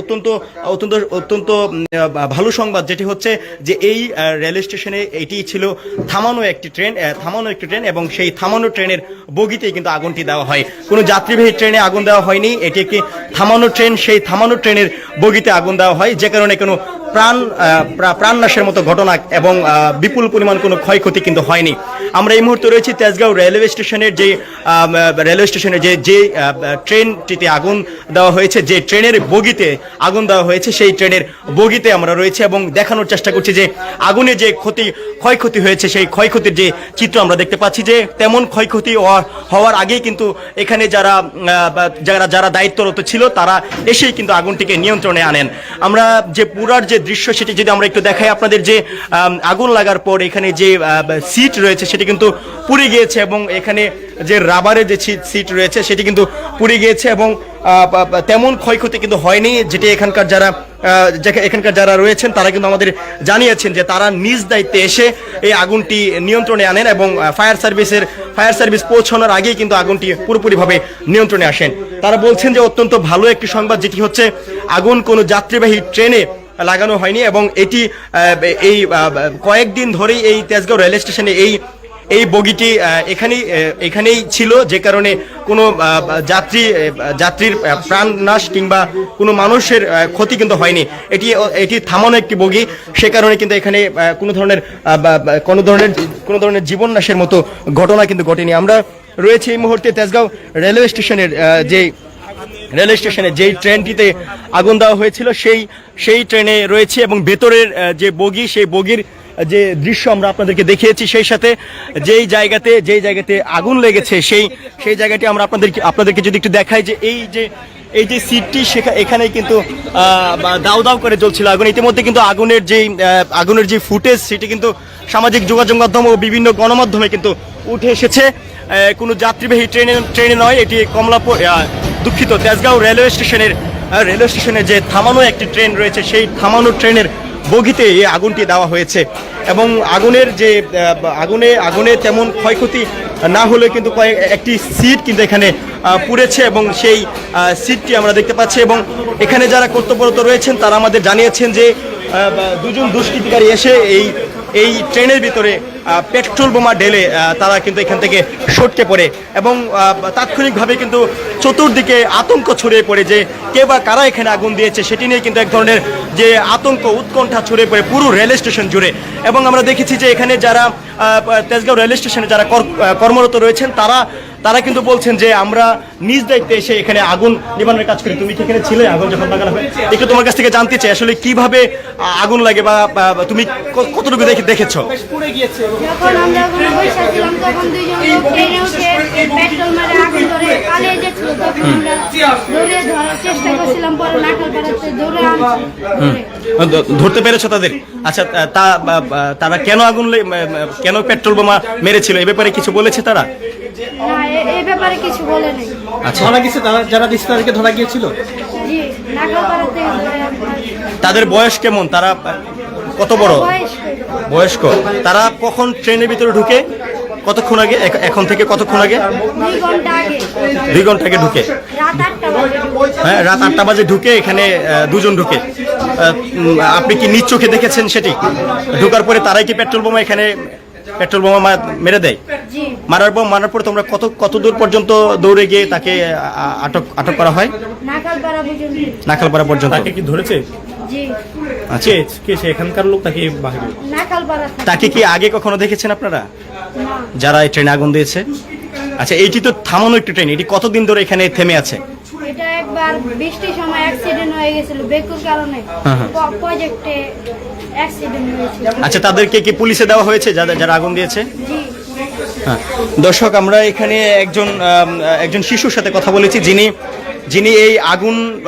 অত্যন্ত অত্যন্ত অত্যন্ত ভালো সংবাদ, যেটি হচ্ছে যে এই রেল স্টেশনে এটি ছিল থামানো একটি ট্রেন থামানো একটি ট্রেন এবং সেই থামানো ট্রেনের বগিতেই কিন্তু আগুনটি দেওয়া হয়। কোনো যাত্রীবাহী ট্রেনে আগুন দেওয়া হয়নি, এটি একটি থামানো ট্রেন, সেই থামানো ট্রেনের বগিতে আগুন দেওয়া হয়, যে কারণে কোনো প্রাণ প্রাণনাশের মতো ঘটনা এবং বিপুল পরিমাণ কোনো ক্ষয়ক্ষতি কিন্তু হয়নি। আমরা এই মুহূর্তে রয়েছি তেজগাঁও রেলওয়ে স্টেশনের যে রেলওয়ে স্টেশনে যে যে ট্রেনটিতে আগুন দেওয়া হয়েছে, যে ট্রেনের বগিতে আগুন দেওয়া হয়েছে, সেই ট্রেনের বগিতে আমরা রয়েছে এবং দেখানোর চেষ্টা করছি যে আগুনে যে ক্ষতি, ক্ষয়ক্ষতি হয়েছে, সেই ক্ষয়ক্ষতির যে চিত্র আমরা দেখতে পাচ্ছি যে তেমন ক্ষয়ক্ষতি হওয়ার আগেই কিন্তু এখানে যারা যারা যারা দায়িত্বরত ছিল, তারা এসেই কিন্তু আগুনটিকে নিয়ন্ত্রণে আনেন। আমরা যে পুরার যে দৃশ্য সেটি যদি আমরা একটু দেখাই, আপনাদের যে আগুন লাগার পর এখানে যে সিট রয়েছে সেটি কিন্তু পুড়ে গিয়েছে এবং এখানে যে রাবারের যে সিট রয়েছে সেটি কিন্তু পুড়ে গিয়েছে এবং তেমন ক্ষয়ক্ষতি কিন্তু হয়নি যেটি এখানকার যারা এখানকার যারা রয়েছেন তারা কিন্তু আমাদের জানিয়েছেন যে তারা নিজ দায়িত্বে এসে এই আগুনটি নিয়ন্ত্রণে আনেন এবং ফায়ার সার্ভিসের, ফায়ার সার্ভিস পৌঁছানোর আগেই কিন্তু আগুনটি পুরোপুরিভাবে নিয়ন্ত্রণে আসেন। তারা বলছেন যে অত্যন্ত ভালো একটি সংবাদ যেটি হচ্ছে, আগুন কোনো যাত্রীবাহী ট্রেনে লাগানো হয়নি এবং এটি এই কয়েকদিন ধরেই এই তেজগাঁও রেল স্টেশনে এই এই বগিটি এখানেই এখানেই ছিল যে কারণে কোনো যাত্রী যাত্রীর প্রাণ নাশ কিংবা কোনো মানুষের ক্ষতি কিন্তু হয়নি। এটি এটি থামানো একটি বগি, সে কারণে কিন্তু এখানে কোনো ধরনের কোনো ধরনের কোনো ধরনের জীবন নাশের মতো ঘটনা কিন্তু ঘটেনি। আমরা রয়েছে এই মুহূর্তে তেজগাঁও রেলওয়ে স্টেশনের যে রেল স্টেশনে যেই ট্রেনটিতে আগুন দেওয়া হয়েছিল সেই সেই ট্রেনে রয়েছে এবং ভেতরের যে বগি সেই বগির যে দৃশ্য আমরা আপনাদেরকে দেখিয়েছি সেই সাথে যেই জায়গাতে যেই জায়গাতে আগুন লেগেছে সেই সেই জায়গাটি আমরা আপনাদেরকে আপনাদেরকে যদি একটু দেখাই যে এই যে এই যে সিটটি সেখা এখানেই কিন্তু দাউ দাউ করে জ্বলছিল আগুন। ইতিমধ্যে কিন্তু আগুনের আহ, আগুনের যে ফুটেজ সেটি কিন্তু সামাজিক যোগাযোগ মাধ্যম ও বিভিন্ন গণমাধ্যমে কিন্তু উঠে এসেছে। কোনো যাত্রীবাহী ট্রেনে ট্রেনে নয় এটি কমলাপুর দুঃখিত, তেজগাঁও রেলওয়ে স্টেশনের রেলওয়ে স্টেশনে যে থামানো একটি ট্রেন রয়েছে, সেই থামানো ট্রেনের বগিতে এই আগুনটি দেওয়া হয়েছে। এবং আগুনের যে আগুনে আগুনে তেমন ক্ষয়ক্ষতি না হলে কিন্তু কয়েক, একটি সিট কিন্তু এখানে পুড়েছে এবং সেই সিটটি আমরা দেখতে পাচ্ছি এবং এখানে যারা কর্তব্যরত রয়েছেন, তারা আমাদের জানিয়েছেন যে দুজন দুষ্কৃতিকারী এসে এই এই ট্রেনের ভিতরে পেট্রোল বোমা ঢেলে তারা কিন্তু এখান থেকে সটকে পড়ে এবং তাৎক্ষণিকভাবে কিন্তু চতুর্দিকে আতঙ্ক ছড়িয়ে পড়ে যে কে বা কারা এখানে আগুন দিয়েছে সেটি নিয়ে কিন্তু এক ধরনের যে আতঙ্ক, উৎকণ্ঠা ছড়িয়ে পড়ে পুরো রেল স্টেশন জুড়ে। এবং আমরা দেখেছি যে এখানে যারা তেজগাঁও রেল স্টেশনে যারা কর- কর্মরত রয়েছেন, তারা তারা কিন্তু বলছেন যে আমরা নিজ দায়িত্বে এসে এখানে আগুন নিবানোর কাজ করি। তুমি কি এখানে ছিলে আগুন যখন লাগানো হয়। একটু তোমার কাছ থেকে জানতে চাই আসলে কীভাবে আগুন লাগে বা তুমি কতটুকু দেখে দেখেছ? যখন আমরা ওখানে বসে ছিলাম তখন দুইজন লোক ট্রেনে উঠে পেট্রোল মারে আগুন ধরে পালিয়ে যাচ্ছিল তখন আমরা দৌড়ে ধরার চেষ্টা করছিলাম পরে নাকাল পাড়াতে দৌড়ে আনছি। ধরতে পেরেছ তাদের? আচ্ছা তা- তারা কেন আগুন কেন পেট্রোল বোমা মেরেছিল? এ ব্যাপারে কিছু বলেছে তারা? না এই ব্যাপারে কিছু বলে নাই। আচ্ছা ধরা গেছে তারা যারা দিচ্ছে তাদেরকে ধরা গিয়েছিল? জি ধরে আপনার তাদের বয়স কেমন? তারা কত বড়? বয়স্ক। বয়স্ক। তারা কখন ট্রেনের ভিতরে ঢুকে? কতক্ষণ আগে? এখ- এখন থেকে কতক্ষণ আগে? দুই ঘণ্টা আগে। দুই ঘণ্টা আগে ঢুকে। রাত আটটা বাজে হ্যাঁ রাত আটটা বাজে ঢুকে এখানে আহ, দুজন ঢুকে। আহ, উম, আপনি কি নিজ চোখে দেখেছেন সেটি? ঢুকার পরে তারাই কি পেট্রোল বোমা এখানে পেট্রোল বোমা মা- মেরে দেয়? জি মারার পর মারার পর তোমরা কত কত দূর পর্যন্ত দৌড়ে গিয়ে তাকে আটক আটক করা হয়? নাকাল পাড়া পর্যন্ত। তাকে কি ধরেছে? আচ্ছা। কে সে এখানকার লোক তাকে বাহিরে তাকে কি আগে কখনো দেখেছেন আপনারা? যারা এই ট্রেনে আগুন দিয়েছে? আচ্ছা এইটি তো থামানো একটি ট্রেন এটি কতদিন ধরে এখানে থেমে আছে? এটা একবার বৃষ্টির সময় অ্যাক্সিডেন্ট হয়ে গেছিল বেকুর কারণে হ্যাঁ। প্রজেক্টে অ্যাক্সিডেন্ট হয়েছিল। আচ্ছা তাদেরকে কি পুলিশে দেওয়া হয়েছে যাদের যারা আগুন দিয়েছে? জি। দর্শক, আমরা এখানে একজন একজন শিশুর সাথে কথা বলেছি। যিনি যিনি এই আগুন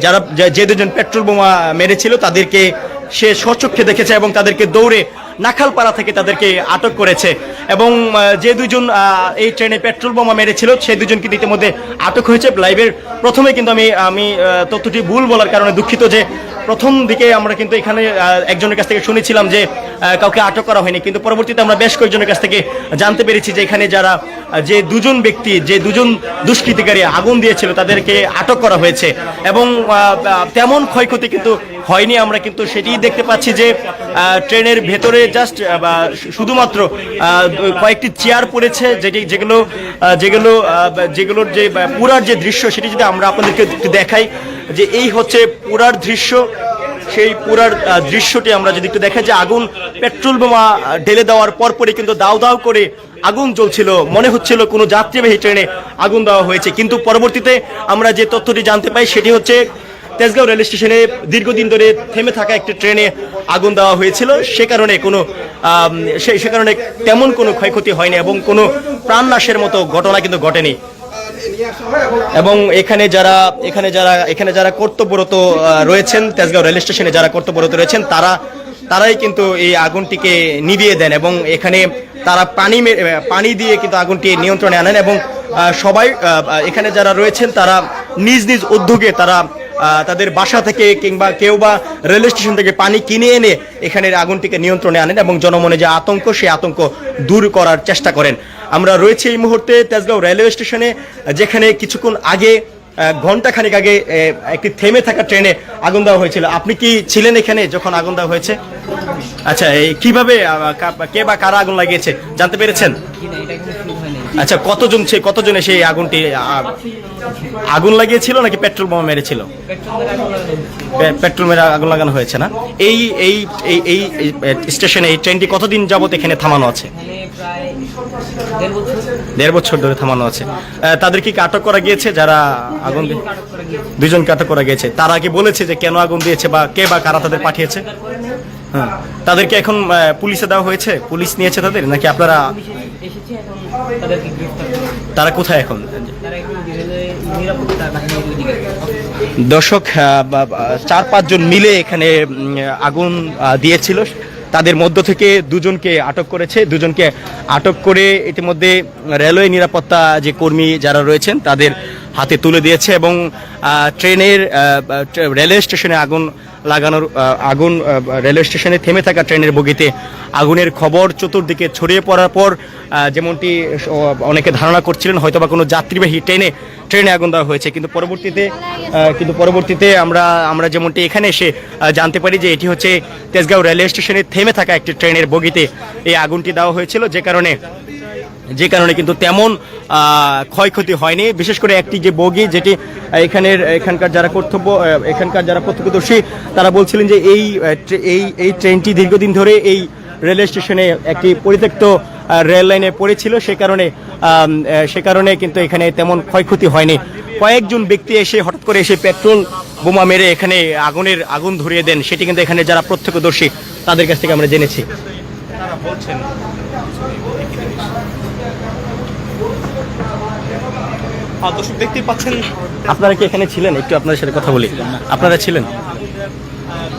যারা, যে- যে দুজন পেট্রোল বোমা মেরেছিল, তাদেরকে সে স্বচক্ষে দেখেছে এবং তাদেরকে দৌড়ে নাখালপাড়া থেকে তাদেরকে আটক করেছে। এবং যে দুজন এই ট্রেনে পেট্রোল বোমা মেরেছিল সেই দুজন কিন্তু ইতিমধ্যে আটক হয়েছে। লাইভের প্রথমে কিন্তু আমি আমি তথ্যটি ভুল বলার কারণে দুঃখিত যে প্রথম দিকে আমরা কিন্তু এখানে একজনের কাছ থেকে শুনেছিলাম যে কাউকে আটক করা হয়নি। কিন্তু পরবর্তীতে আমরা বেশ কয়েকজনের কাছ থেকে জানতে পেরেছি যে এখানে যারা যে দুজন ব্যক্তি, যে দুজন দুষ্কৃতিকারী আগুন দিয়েছিল, তাদেরকে আটক করা হয়েছে। এবং তেমন ক্ষয়ক্ষতি কিন্তু হয়নি, আমরা কিন্তু সেটি দেখতে পাচ্ছি যে ট্রেনের ভেতরে জাস্ট শুধুমাত্র কয়েকটি চেয়ার পড়েছে, যেটি, যেগুলো যেগুলো যেগুলোর যে পুরার যে দৃশ্য, সেটি যদি আমরা আপনাদেরকে দেখাই, যে এই হচ্ছে পুরার দৃশ্য। সেই পুরার দৃশ্যটি আমরা যদি একটু দেখা যে আগুন পেট্রোল বোমা ঢেলে দেওয়ার পরপরই কিন্তু দাও দাও করে আগুন জ্বলছিল। মনে হচ্ছিল কোনো যাত্রীবাহী ট্রেনে আগুন দেওয়া হয়েছে। কিন্তু পরবর্তীতে আমরা যে তথ্যটি জানতে পাই, সেটি হচ্ছে তেজগাঁও রেল স্টেশনে দীর্ঘদিন ধরে থেমে থাকা একটি ট্রেনে আগুন দেওয়া হয়েছিল। সে কারণে কোনো সে কারণে তেমন কোনো ক্ষয়ক্ষতি হয়নি এবং কোনো প্রাণনাশের মতো ঘটনা কিন্তু ঘটেনি। এবং এখানে যারা এখানে যারা এখানে যারা কর্তব্যরত রয়েছেন, তেজগাঁও রেল স্টেশনে যারা কর্তব্যরত রয়েছেন, তারা, তারাই কিন্তু এই আগুনটিকে নিভিয়ে দেন এবং এখানে তারা পানি পানি দিয়ে কিন্তু আগুনটি নিয়ন্ত্রণে আনেন এবং সবাই এখানে যারা রয়েছেন, তারা নিজ নিজ উদ্যোগে তারা তাদের বাসা থেকে কিংবা কেউ বা রেল স্টেশন থেকে পানি কিনে এনে এখানের আগুনটিকে নিয়ন্ত্রণে আনেন এবং জনমনে যে আতঙ্ক সেই আতঙ্ক দূর করার চেষ্টা করেন। আমরা রয়েছে এই মুহূর্তে তেজগাঁও রেলওয়ে স্টেশনে, যেখানে কিছুক্ষণ আগে ঘণ্টা খানিক আগে একটি থেমে থাকা ট্রেনে আগুন দেওয়া হয়েছিল। আপনি কি ছিলেন এখানে যখন আগুন দেওয়া হয়েছে? আচ্ছা এই কীভাবে কে বা কারা আগুন লাগিয়েছে, জানতে পেরেছেন? আচ্ছা কতজন ছে- কতজন এসে এই আগুনটি আগুন লাগিয়েছিল নাকি পেট্রোল বোমা মেরেছিল? পেট্রোল মেরে আগুন লাগানো হয়েছে না? এই এই এই স্টেশনে, এই ট্রেনটি কতদিন যাবত এখানে থামানো আছে? দেড় বছর ধরে থামানো আছে। তাদের কি আটক করা গিয়েছে? যারা আগুন দুজনকে আটক করা গিয়েছে। তারা কি বলেছে যে কেন আগুন দিয়েছে বা কে বা কারা তাদের পাঠিয়েছে? হ্যাঁ। তাদেরকে এখন পুলিশে দেওয়া হয়েছে? পুলিশ নিয়েছে তাদের? নাকি আপনারা তাদেরকে গ্রেফতার তারা কোথায় এখন? দর্শক চার পাঁচজন মিলে এখানে আগুন দিয়েছিল। তাদের মধ্য থেকে দুজনকে আটক করেছে। দুজনকে আটক করে ইতিমধ্যে রেলওয়ে নিরাপত্তা যে কর্মী যারা রয়েছেন তাদের হাতে তুলে দিয়েছে এবং ট্রেনের রেলওয়ে স্টেশনে আগুন লাগানোর আগুন রেলওয়ে স্টেশনে থেমে থাকা ট্রেনের বগিতে আগুনের খবর চতুর্দিকে ছড়িয়ে পড়ার পর যেমনটি অনেকে ধারণা করছিলেন, হয়তোবা কোনো যাত্রীবাহী ট্রেনে ট্রেনে আগুন দেওয়া হয়েছে। কিন্তু পরবর্তীতে কিন্তু পরবর্তীতে আমরা আমরা যেমনটি এখানে এসে জানতে পারি যে এটি হচ্ছে তেজগাঁও রেলওয়ে স্টেশনে থেমে থাকা একটি ট্রেনের বগিতে এই আগুনটি দেওয়া হয়েছিল, যে কারণে যে কারণে কিন্তু তেমন ক্ষয়ক্ষতি হয়নি। বিশেষ করে একটি যে বগি যেটি এখানের, এখানকার যারা কর্তব্য এখানকার যারা প্রত্যক্ষদর্শী, তারা বলছিলেন যে এই এই এই ট্রেনটি দীর্ঘদিন ধরে এই রেলওয়ে স্টেশনে একটি পরিত্যক্ত রেল লাইনে পড়েছিল। সে কারণে সে কারণে কিন্তু এখানে তেমন ক্ষয়ক্ষতি হয়নি। কয়েকজন ব্যক্তি এসে হঠাৎ করে এসে পেট্রোল বোমা মেরে এখানে আগুনের আগুন ধরিয়ে দেন। সেটি কিন্তু এখানে যারা প্রত্যক্ষদর্শী, তাদের কাছ থেকে আমরা জেনেছি। দর্শক দেখতেই পাচ্ছেন আপনারা কি এখানে ছিলেন? একটু আপনাদের সাথে কথা বলি। আপনারা ছিলেন?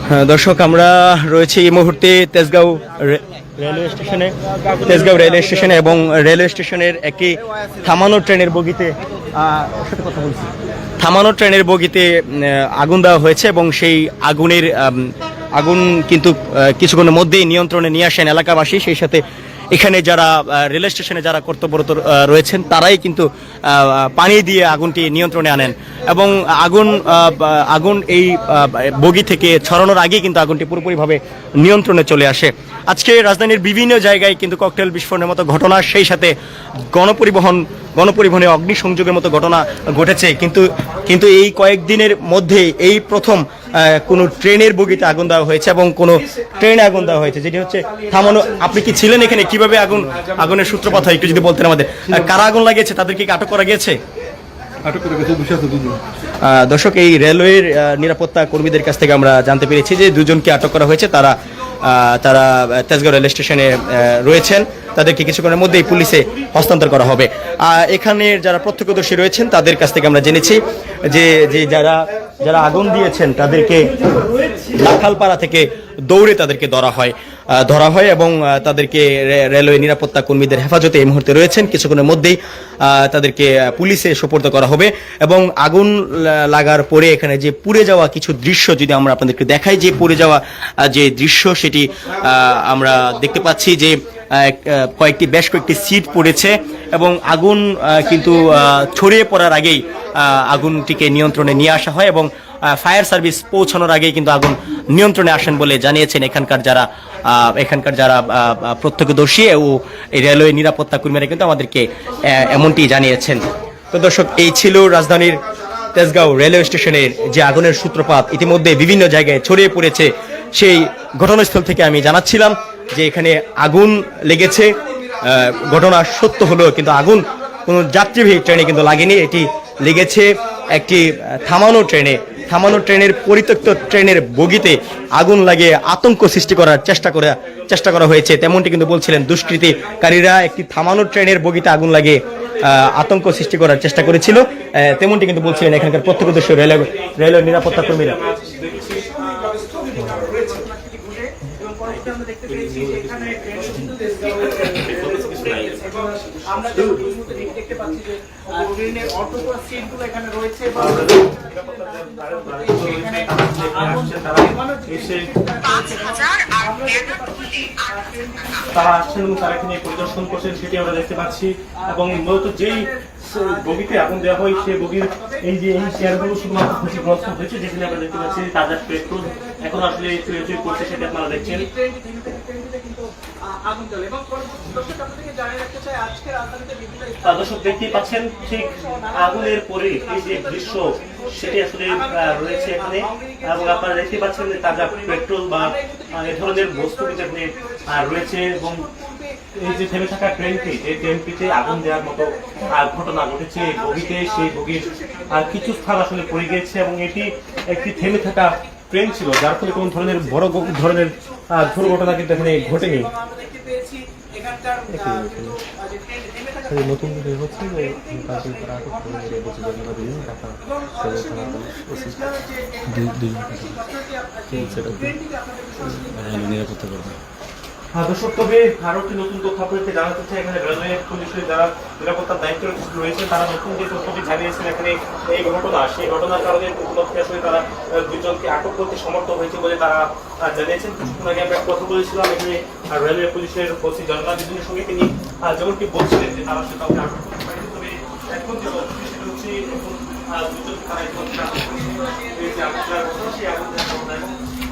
হ্যাঁ দর্শক আমরা রয়েছে এই মুহূর্তে তেজগাঁও রেলওয়ে স্টেশনে তেজগাঁও রেলওয়ে স্টেশনে এবং রেলওয়ে স্টেশনের একটি থামানো ট্রেনের বগিতে সাথে কথা বলছি। থামানো ট্রেনের বগিতে আগুন দেওয়া হয়েছে এবং সেই আগুনের আগুন কিন্তু কিছুক্ষণের মধ্যেই নিয়ন্ত্রণে নিয়ে আসেন এলাকাবাসী। সেই সাথে এখানে যারা রেল স্টেশনে যারা কর্তব্যরত রয়েছেন, তারাই কিন্তু পানি দিয়ে আগুনটি নিয়ন্ত্রণে আনেন। এবং আগুন আগুন এই বগি থেকে ছড়ানোর আগেই কিন্তু আগুনটি পুরোপুরিভাবে নিয়ন্ত্রণে চলে আসে। আজকে রাজধানীর বিভিন্ন জায়গায় কিন্তু ককটেল বিস্ফোরণের মতো ঘটনা সেই সাথে গণপরিবহন গণপরিবহনে অগ্নিসংযোগের মতো ঘটনা ঘটেছে। কিন্তু কিন্তু এই কয়েকদিনের মধ্যে এই প্রথম কোনো ট্রেনের বগিতে আগুন দেওয়া হয়েছে এবং কোনো ট্রেনে আগুন দেওয়া হয়েছে যেটি হচ্ছে থামানো। আপনি কি ছিলেন এখানে? কীভাবে আগুন আগুনের সূত্রপাত হয় একটু যদি বলতেন আমাদের। কারা আগুন লাগিয়েছে? তাদেরকে কি আটক করা গেছে দর্শক এই রেলওয়ের নিরাপত্তা কর্মীদের কাছ থেকে আমরা জানতে পেরেছি যে দুজনকে আটক করা হয়েছে। তারা তারা তেজগড় রেল স্টেশনে রয়েছেন। তাদেরকে কিছুক্ষণের মধ্যেই পুলিশে হস্তান্তর করা হবে। এখানের যারা প্রত্যক্ষদর্শী রয়েছেন, তাদের কাছ থেকে আমরা জেনেছি যে যে যারা যারা আগুন দিয়েছেন তাদেরকে লাখালপাড়া থেকে দৌড়ে তাদেরকে ধরা হয় ধরা হয় এবং তাদেরকে রেলওয়ে নিরাপত্তা কর্মীদের হেফাজতে এই মুহূর্তে রয়েছেন। কিছুক্ষণের মধ্যেই তাদেরকে পুলিশে সোপর্দ করা হবে এবং আগুন লাগার পরে এখানে যে পুড়ে যাওয়া কিছু দৃশ্য যদি আমরা আপনাদেরকে দেখাই, যে পুড়ে যাওয়া যে দৃশ্য সেটি আমরা দেখতে পাচ্ছি যে কয়েকটি, বেশ কয়েকটি সিট পড়েছে এবং আগুন কিন্তু ছড়িয়ে পড়ার আগেই আগুনটিকে নিয়ন্ত্রণে নিয়ে আসা হয় এবং ফায়ার সার্ভিস পৌঁছানোর আগেই কিন্তু আগুন নিয়ন্ত্রণে আসেন বলে জানিয়েছেন এখানকার যারা এখানকার যারা প্রত্যক্ষদর্শী ও রেলওয়ে নিরাপত্তা কর্মীরা কিন্তু আমাদেরকে এমনটি জানিয়েছেন। তো দর্শক, এই ছিল রাজধানীর তেজগাঁও রেলওয়ে স্টেশনের যে আগুনের সূত্রপাত, ইতিমধ্যে বিভিন্ন জায়গায় ছড়িয়ে পড়েছে সেই ঘটনাস্থল থেকে আমি জানাচ্ছিলাম যে এখানে আগুন লেগেছে। ঘটনা সত্য হলো কিন্তু আগুন কোনো যাত্রীবাহী ট্রেনে কিন্তু লাগেনি, এটি লেগেছে একটি থামানো ট্রেনে। থামানো ট্রেনের পরিত্যক্ত ট্রেনের বগিতে আগুন লাগিয়ে আতঙ্ক সৃষ্টি করার চেষ্টা করা চেষ্টা করা হয়েছে। তেমনটি কিন্তু বলছিলেন দুষ্কৃতিকারীরা, একটি থামানো ট্রেনের বগিতে আগুন লাগিয়ে আতঙ্ক সৃষ্টি করার চেষ্টা করেছিল। তেমনটি কিন্তু বলছিলেন এখানকার প্রত্যক্ষদর্শী রেল রেলওয়ে নিরাপত্তা কর্মীরা। আমরা দেখতে- পাচ্ছি যে সিটগুলো এখানে রয়েছে বা এখানে তারা আসছেন এবং তারা এখানে পরিদর্শন করছেন সেটি আমরা দেখতে পাচ্ছি। এবং মূলত যেই বগিতে আগুন দেওয়া হয় সেই বগির এই যে এই চেয়ারগুলো শুধুমাত্র ক্ষতিগ্রস্ত হয়েছে যেখানে আমরা দেখতে পাচ্ছি তাদের পেট্রোল এখন আসলে চুয়ে চুয়ে করছে সেটা আপনারা দেখছেন ট্রেনটিতে ট্রেনটিতে কিন্তু আহ, আগুন জ্বলে এবং পরবর্তী আপনাদেরকে জানিয়ে রাখতে চাই আজকে রাজধানীতে বিভিন্ন দর্শক দেখতেই পাচ্ছেন, ঠিক আগুনের পরে এই যে দৃশ্য, সেটি আসলে রয়েছে এখানে। এবং আপনারা দেখতে পাচ্ছেন তাজা পেট্রোল বা এ ধরনের বস্তু কিন্তু এখানে রয়েছে এবং এই যে থেমে থাকা ট্রেনটি, এই ট্রেনটিতে আগুন দেওয়ার মতো ঘটনা ঘটেছে। বগিতে, সেই বগির কিছু স্থান আসলে পড়ে গিয়েছে এবং এটি একটি থেমে থাকা ট্রেন ছিল, যার ফলে কোন ধরনের বড় ধরনের দুর্ঘটনা কিন্তু এখানে ঘটেনি আমরা দেখতে পেয়েছি এখানকার আহ, কিন্তু, আহ, যে ট্রেন থেমে থাকা নতুন হচ্ছে যে আটক করে সেটি নিরাপত্তা করবে হ্যাঁ দর্শক, তবে নতুন তথ্য আপনাদেরকে জানাতে এখানে রেলওয়ে পুলিশের যারা নিরাপত্তার দায়িত্ব রয়েছে তারা নতুন যে জানিয়েছেন, এখানে এই ঘটনা, সেই ঘটনার কারণে উপলক্ষে আটক করতে সমর্থ হয়েছে বলে তারা জানিয়েছেন। কিছুক্ষণ আগে আমরা বলেছিলাম, এখানে রেলওয়ে পুলিশের ওসি জনতা সঙ্গে তিনি যেমনটি বলছিলেন যে তারা যে তারা এখন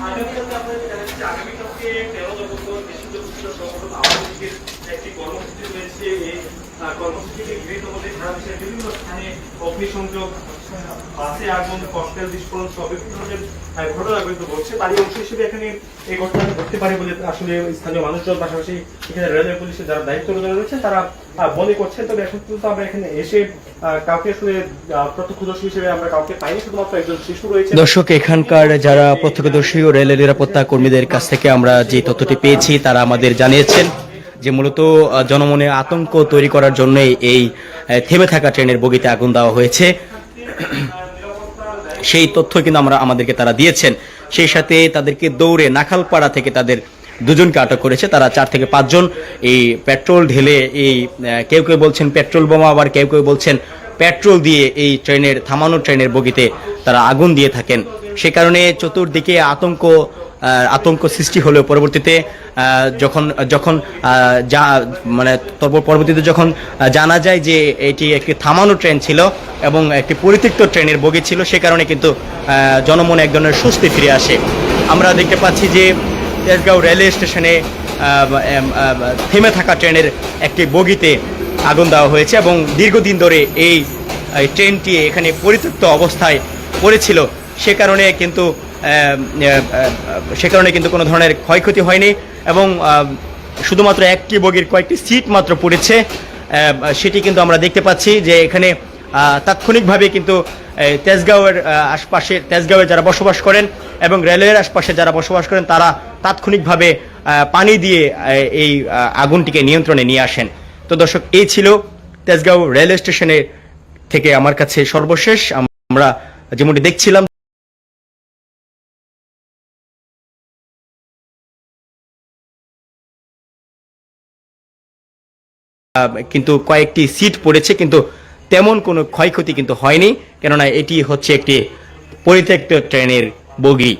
আগামীকালকে আপনাদের জানাচ্ছি আগামীকালকে তেরো নভেম্বর বিশুদ্ধ রয়েছে। তারা এখন এসে কাউকে আসলে হিসেবে আমরা কাউকে পাইনি। শুধুমাত্র শিশু রয়েছে। দর্শক, এখানকার যারা প্রত্যক্ষদর্শী ও রেলের নিরাপত্তা কর্মীদের কাছ থেকে আমরা যে তথ্যটি পেয়েছি, তারা আমাদের জানিয়েছেন যে মূলত জনমনে আতঙ্ক তৈরি করার জন্য এই থেমে থাকা ট্রেনের বগিতে আগুন দেওয়া হয়েছে। সেই তথ্য কিন্তু আমরা আমাদেরকে তারা দিয়েছেন। সেই সাথে তাদেরকে দৌড়ে নাখালপাড়া থেকে তাদের দুজনকে আটক করেছে। তারা চার থেকে পাঁচজন। এই পেট্রোল ঢেলে এই কেউ কেউ বলছেন পেট্রোল বোমা, আবার কেউ কেউ বলছেন পেট্রোল দিয়ে এই ট্রেনের, থামানো ট্রেনের বগিতে তারা আগুন দিয়ে থাকেন। সে কারণে চতুর্দিকে আতঙ্ক আতঙ্ক সৃষ্টি হলেও পরবর্তীতে যখন যখন যা মানে পরবর্তীতে যখন জানা যায় যে এটি একটি থামানো ট্রেন ছিল এবং একটি পরিত্যক্ত ট্রেনের বগি ছিল, সে কারণে কিন্তু জনমনে এক ধরনের স্বস্তি ফিরে আসে। আমরা দেখতে পাচ্ছি যে তেজগাঁও রেলওয়ে স্টেশনে থেমে থাকা ট্রেনের একটি বগিতে আগুন দেওয়া হয়েছে এবং দীর্ঘদিন ধরে এই ট্রেনটি এখানে পরিত্যক্ত অবস্থায় পড়েছিল। সে কারণে কিন্তু সে কারণে কিন্তু কোনো ধরনের ক্ষয়ক্ষতি হয়নি এবং শুধুমাত্র একটি বগির কয়েকটি সিট মাত্র পড়েছে। সেটি কিন্তু আমরা দেখতে পাচ্ছি যে এখানে তাৎক্ষণিকভাবে কিন্তু তেজগাঁওয়ের আশপাশে, তেজগাঁওয়ে যারা বসবাস করেন এবং রেলওয়ের আশপাশে যারা বসবাস করেন, তারা তাৎক্ষণিকভাবে পানি দিয়ে এই আগুনটিকে নিয়ন্ত্রণে নিয়ে আসেন। তো দর্শক, এই ছিল তেজগাঁও রেলওয়ে স্টেশনে থেকে আমার কাছে সর্বশেষ। আমরা যেমনটি দেখছিলাম কিন্তু কয়েকটি সিট পড়েছে, কিন্তু তেমন কোনো ক্ষয়ক্ষতি কিন্তু হয়নি। কেননা এটি হচ্ছে একটি পরিত্যক্ত ট্রেনের বগি।